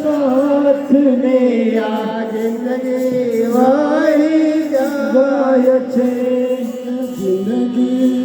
નાથને આ જિંદગી વાળી જાય છે. જિંદગી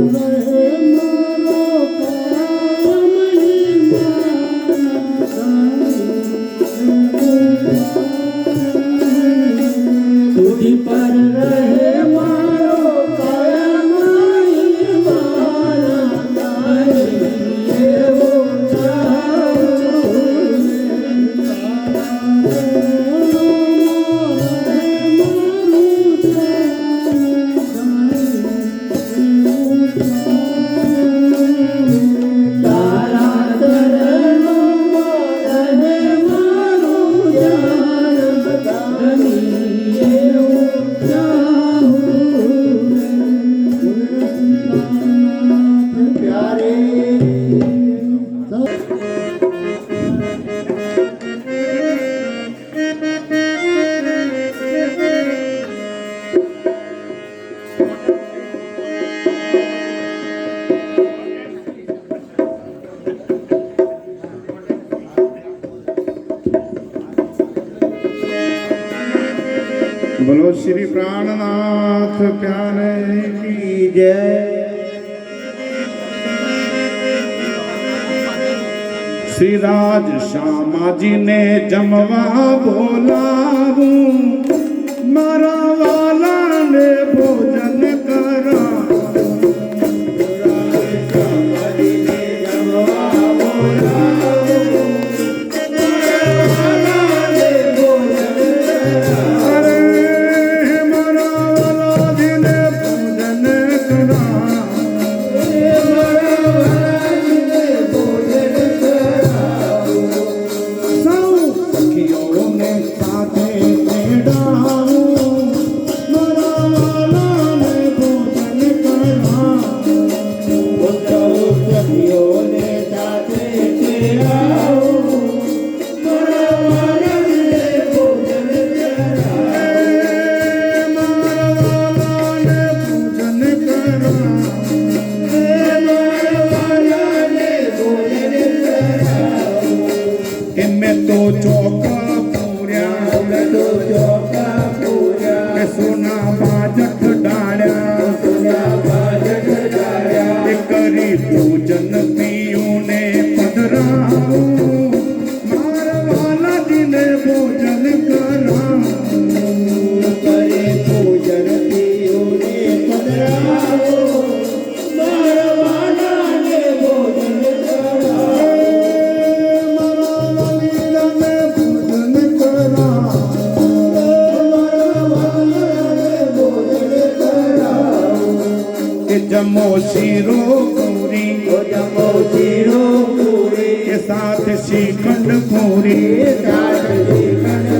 love. સિરાજ શામાજીને જમવા બોલાવું. મારા साथ श्रीखंड मोरे साथ श्रीखंड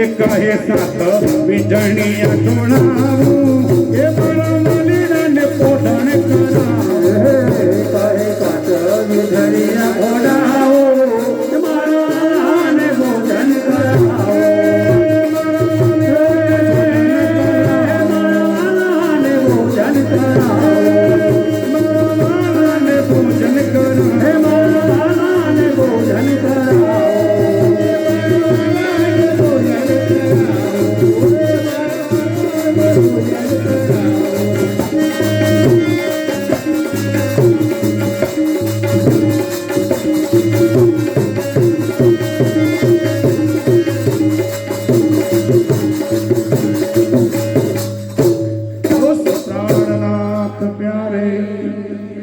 એ કહે સાથ વીજળીયા ચૂણાવું એ મારા મલીરાને પોષણ કરાવે. કહે સાથ વીજળીયા ઓડાવું